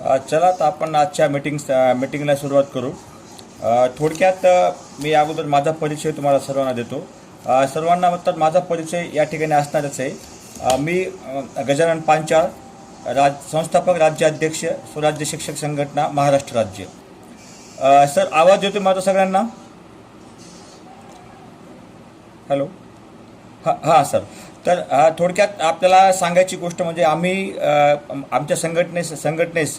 चला तर आपण आजच्या मीटिंग मीटिंगला सुरुवात करू. थोडक्यात मी अगोदर माझा परिचय तुम्हाला सर्वांना देतो. सर्वांना म्हणतात माझा परिचय या ठिकाणी असणारच आहे. मी गजानन पांचाळ राज संस्थापक राज्याध्यक्ष स्वराज्य शिक्षक संघटना महाराष्ट्र राज्य. सर आवाज येतो माझा सगळ्यांना? हॅलो हां हां सर. तर थोडक्यात आपल्याला सांगायची गोष्ट म्हणजे आम्ही आमच्या संघटनेस संघटनेस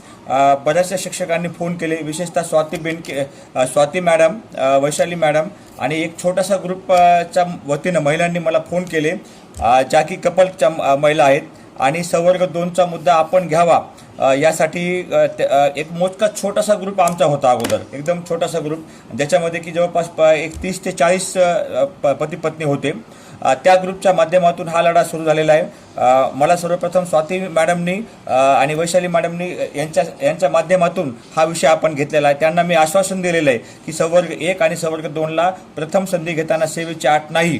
बऱ्याचशा शिक्षकांनी फोन केले विशेषतः स्वाती बेनके स्वाती मॅडम वैशाली मॅडम आणि एक छोटासा ग्रुपच्या वतीनं महिलांनी मला फोन केले ज्या की कपलच्या महिला आहेत आणि संवर्ग दोनचा मुद्दा आपण घ्यावा. यासाठी एक मोजका छोटासा ग्रुप आमचा होता अगोदर. एकदम छोटासा ग्रुप ज्याच्यामध्ये की जवळपास प- एक तीस ते चाळीस पती पत्नी होते. त्या ग्रुपच्या माध्यमातून हा लढा सुरू झालेला आहे. मला सर्वप्रथम स्वाती मॅडमनी आणि वैशाली मॅडमनी यांच्या यांच्या माध्यमातून हा विषय आपण घेतलेला आहे. त्यांना मी आश्वासन दिलेलं आहे की संवर्ग एक आणि संवर्ग दोनला प्रथम संधी घेताना सेवेची आठ नाही.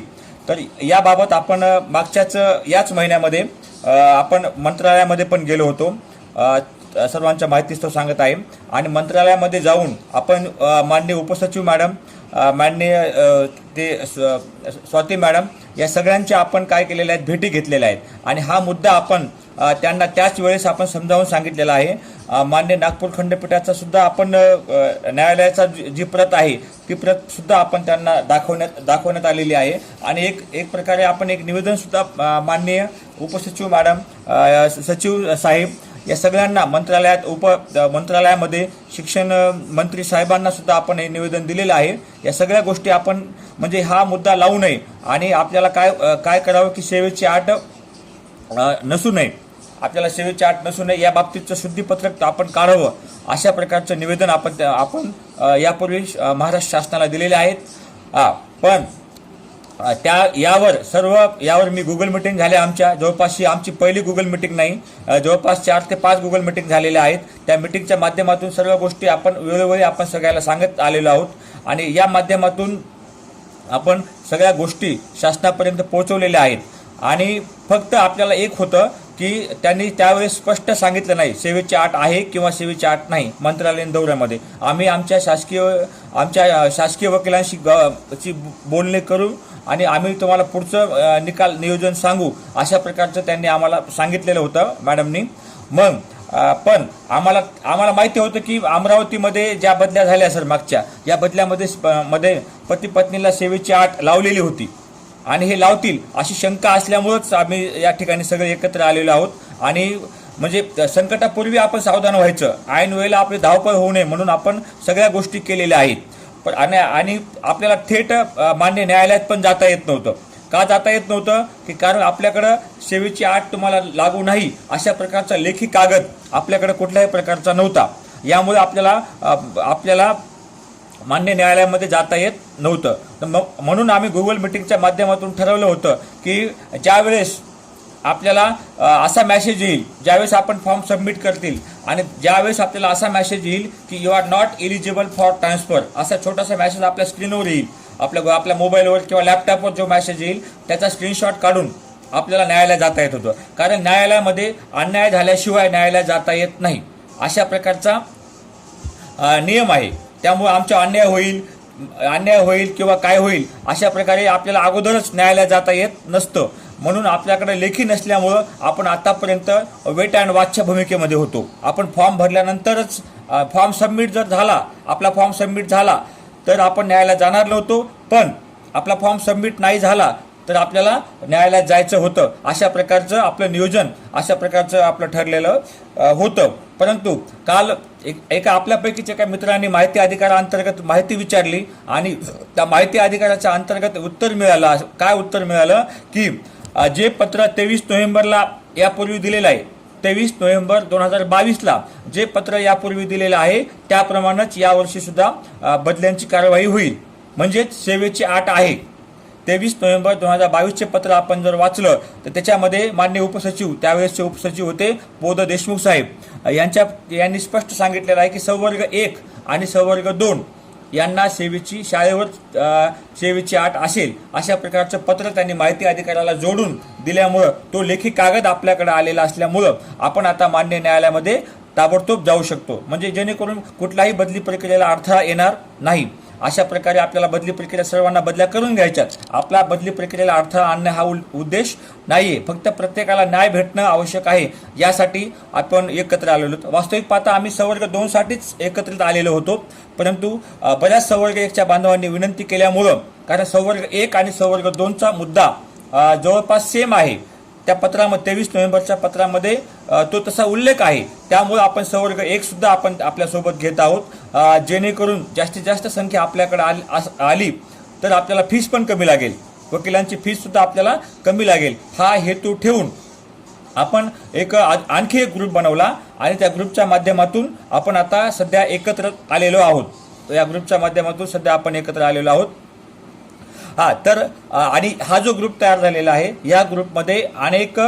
तर याबाबत आपण मागच्याच याच महिन्यामध्ये आपण मंत्रालयामध्ये पण गेलो होतो. सर्वांच्या माहितीच तो सांगत आहे. आणि मंत्रालयामध्ये जाऊन आपण मान्य माननीय उपसचिव मॅडम मान्य माननीय ते स्वाती मॅडम या सगळ्यांच्या आपण काय केलेल्या आहेत भेटी घेतलेल्या आहेत. आणि हा मुद्दा आपण त्यांना त्याच वेळेस आपण समजावून सांगितलेला आहे. मान्य नागपूर खंडपीठाचा सुद्धा आपण न्यायालयाचा जी जी प्रत आहे ती प्रत सुद्धा आपण त्यांना दाखवण्यात दाखवण्यात आलेली आहे. आणि एक एक प्रकारे आपण एक निवेदन सुद्धा माननीय उपसचिव मॅडम सचिव साहेब या सगळ्यांना मंत्रालयात उप मंत्रालयामध्ये शिक्षण मंत्री साहेबांना सुद्धा आपण हे निवेदन दिलेलं आहे. या सगळ्या गोष्टी आपण म्हणजे हा मुद्दा लावू नये आणि आपल्याला काय काय करावं की सेवेची आट नसू नये. आपल्याला सेवेची आठ नसू नये या बाबतीतचं शुद्धीपत्रक आपण काढावं. अशा प्रकारचं निवेदन आपण आपण यापूर्वी महाराष्ट्र शासनाला दिलेले आहेत. पण त्या यावर सर्व यावर मी गुगल मिटिंग झाल्या आमच्या. जवळपास ही आमची पहिली गुगल मिटिंग नाही. जवळपास चार ते पाच गुगल मिटिंग झालेल्या आहेत. त्या मिटिंगच्या माध्यमातून सर्व गोष्टी आपण वेळोवेळी आपण सगळ्याला सांगत आलेलो आहोत. आणि या माध्यमातून आपण सगळ्या गोष्टी शासनापर्यंत पोहोचवलेल्या आहेत. आणि फक्त आपल्याला एक होतं की त्यांनी त्यावेळेस स्पष्ट सांगितलं नाही सेवेची आठ आहे किंवा सेवेची आठ नाही मंत्रालयीन दौऱ्यामध्ये. आम्ही आमच्या शासकीय आमच्या शासकीय वकिलांशी ग- ची बोलणे करून आणि आम्ही तुम्हाला पुढचं निकाल नियोजन सांगू. अशा प्रकारचं त्यांनी आम्हाला सांगितलेलं होतं मॅडमनी. मग पण आम्हाला आम्हाला माहिती होतं की अमरावतीमध्ये ज्या बदल्या झाल्या सर मागच्या या बदल्यामध्ये स्प- मध्ये पती पत्नीला सेवेची आठ लावलेली होती. आणि हे लावतील अशी शंका असल्यामुळंच आम्ही या ठिकाणी सगळे एकत्र आलेलो आहोत. आणि म्हणजे संकटापूर्वी आपण सावधान व्हायचं. ऐन वेळेला आपली धावपळ होऊ नये म्हणून आपण सगळ्या गोष्टी केलेल्या आहेत. पण आणि आणि आपल्याला थेट मान्य न्यायालयात पण जाता येत नव्हतं. का जाता येत नव्हतं? की कारण आपल्याकडं सेवेची आठ तुम्हाला लागू नाही अशा प्रकारचा लेखी कागद आपल्याकडं कुठल्याही प्रकारचा नव्हता. यामुळे आपल्याला आपल्याला मान्य न्यायालयामध्ये जाता येत नव्हतं. तर मग म्हणून आम्ही गुगल मिटिंगच्या माध्यमातून ठरवलं होतं की ज्यावेळेस आपल्याला असा मॅसेज येईल ज्यावेळेस आपण फॉर्म सबमिट करतील. आणि ज्यावेळेस आपल्याला असा मॅसेज येईल की you are not eligible for transfer असा छोटासा मॅसेज आपल्या स्क्रीनवर येईल. आपल्या आपल्या मोबाईलवर किंवा लॅपटॉपवर जो मॅसेज येईल त्याचा स्क्रीनशॉट काढून आपल्याला न्यायालयात जाता येत होतं. कारण न्यायालयामध्ये अन्याय झाल्याशिवाय न्यायालयात जाता येत नाही. अशा प्रकारचा नियम आहे. त्यामुळे आमचा अन्याय होईल अन्याय होईल किंवा काय होईल अशा प्रकारे आपल्याला अगोदरच न्यायालयात जाता येत नसतं. म्हणून आपल्याकडे लेखी नसल्यामुळं आपण आतापर्यंत वेट अँड वॉचच्या भूमिकेमध्ये होतो. आपण फॉर्म भरल्यानंतरच फॉर्म सबमिट जर झाला आपला फॉर्म सबमिट झाला तर आपण न्यायालयात जाणार नव्हतो. पण आपला फॉर्म सबमिट नाही झाला तर आपल्याला न्यायालयात जायचं होतं. अशा प्रकारचं आपलं नियोजन अशा प्रकारचं आपलं ठरलेलं होतं. परंतु काल एक एका आपल्यापैकीच्या एका मित्रांनी माहिती अधिकाराअंतर्गत माहिती विचारली आणि त्या माहिती अधिकाराच्या अंतर्गत उत्तर मिळालं. काय उत्तर मिळालं? की जे पत्र तेवीस नोव्हेंबरला यापूर्वी दिलेलं आहे तेवीस नोव्हेंबर दोन हजार बावीसला जे पत्र यापूर्वी दिलेलं आहे त्याप्रमाणेच यावर्षी सुद्धा बदल्यांची कारवाई होईल. म्हणजेच सेवेची आट आहे. तेवीस नोव्हेंबर दोन हजार बावीसचे पत्र आपण जर वाचलं तर त्याच्यामध्ये मान्य उपसचिव त्यावेळेसचे उपसचिव होते बोध देशमुख साहेब. यांच्या यांनी स्पष्ट सांगितलेलं आहे की संवर्ग एक आणि संवर्ग दोन यांना सेवेची शाळेवर सेवेची आट असेल अशा प्रकारचं पत्र त्यांनी माहिती अधिकाऱ्याला जोडून दिल्यामुळं तो लेखी कागद आपल्याकडे आलेला असल्यामुळं आपण आता मान्य न्यायालयामध्ये ताबडतोब जाऊ शकतो. म्हणजे जेणेकरून कुठलाही बदली प्रक्रियेला अडथळा येणार नाही. अशा प्रकारे आपल्याला बदली प्रक्रिया सर्वांना बदल्या करून घ्यायच्यात. आपला बदली प्रक्रियेला अडथळा आणणं हा उल- उद्देश नाहीये. फक्त प्रत्येकाला न्याय भेटणं आवश्यक आहे. यासाठी आपण एकत्र आलेलो आहोत. वास्तविक पाहता आम्ही संवर्ग दोन साठीच एकत्रित आलेलो होतो. परंतु बऱ्याच संवर्ग एकच्या बांधवांनी विनंती केल्यामुळं कारण संवर्ग एक आणि संवर्ग दोनचा मुद्दा जवळपास सेम आहे. त्या पत्रामध्ये तेवीस नोव्हेंबरच्या पत्रामध्ये तो तसा उल्लेख आहे. त्यामुळे आपण संवर्ग एक सुद्धा आपण आपल्यासोबत घेत आहोत. जेणेकरून जास्तीत जास्त संख्या आपल्याकडे आली आली तर आपल्याला फीस पण कमी लागेल. वकिलांची फीस सुद्धा आपल्याला कमी लागेल. हा हेतू ठेवून आपण एक आणखी एक ग्रुप बनवला आणि त्या ग्रुपच्या माध्यमातून आपण आता सध्या एकत्र आलेलो आहोत. तर या ग्रुपच्या माध्यमातून सध्या आपण एकत्र आलेलो आहोत. हा तर आणि हा जो ग्रुप तयार झालेला आहे या ग्रुपमध्ये अनेक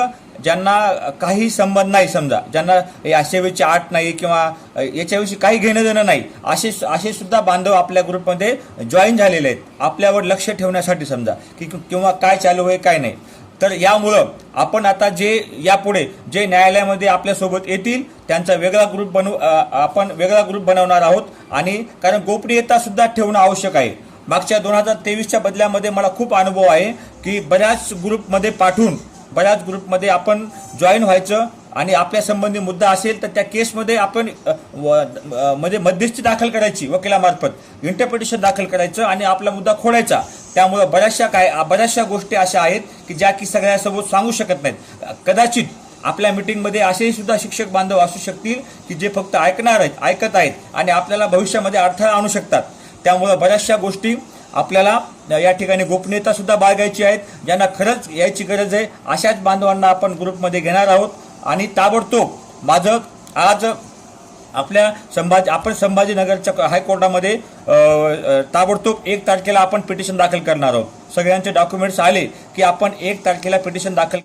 ज्यांना काही संबंध नाही समजा ज्यांना या सेवेची आट नाही किंवा याच्याविषयी काही घेणं देणं नाही असे असे सुद्धा बांधव आपल्या ग्रुपमध्ये जॉईन झालेले आहेत. आपल्यावर लक्ष ठेवण्यासाठी समजा की किंवा काय चालू आहे काय नाही. तर यामुळं आपण आता जे यापुढे जे न्यायालयामध्ये आपल्यासोबत येतील त्यांचा वेगळा ग्रुप बनवू आपण वेगळा ग्रुप बनवणार आहोत आणि कारण गोपनीयता सुद्धा ठेवणं आवश्यक आहे. मागच्या दोन हजार तेवीसच्या बदल्यामध्ये मला खूप अनुभव आहे की बऱ्याच ग्रुपमध्ये पाठवून बऱ्याच ग्रुपमध्ये आपण जॉईन व्हायचं आणि आपल्या संबंधी मुद्दा असेल तर त्या केसमध्ये आपण व- म्हणजे मध्यस्थी दाखल करायची वकिलामार्फत. इंटरप्रिटेशन दाखल करायचं आणि आपला मुद्दा खोडायचा. त्यामुळे बऱ्याचशा काय बऱ्याचशा गोष्टी अशा आहेत की ज्या की सगळ्यासोबत सांगू शकत नाहीत. कदाचित आपल्या मिटिंगमध्ये असेही सुद्धा शिक्षक बांधव असू शकतील की जे फक्त ऐकणार आहेत ऐकत आहेत आणि आपल्याला भविष्यामध्ये अडथळा आणू शकतात. त्यामुळं बऱ्याचशा गोष्टी आपल्याला या ठिकाणी गोपनीयता सुद्धा बाळगायची आहेत ज्यांना खरंच यायची गरज आहे अशाच बांधवांना आपण ग्रुपमध्ये घेणार आहोत. आणि ताबडतोब माझं आज आपल्या संभाजी आपण संभाजीनगरच्या हायकोर्टामध्ये ताबडतोब एक तारखेला आपण पिटिशन दाखल करणार आहोत. सगळ्यांचे डॉक्युमेंट्स आले की आपण एक तारखेला पिटिशन दाखल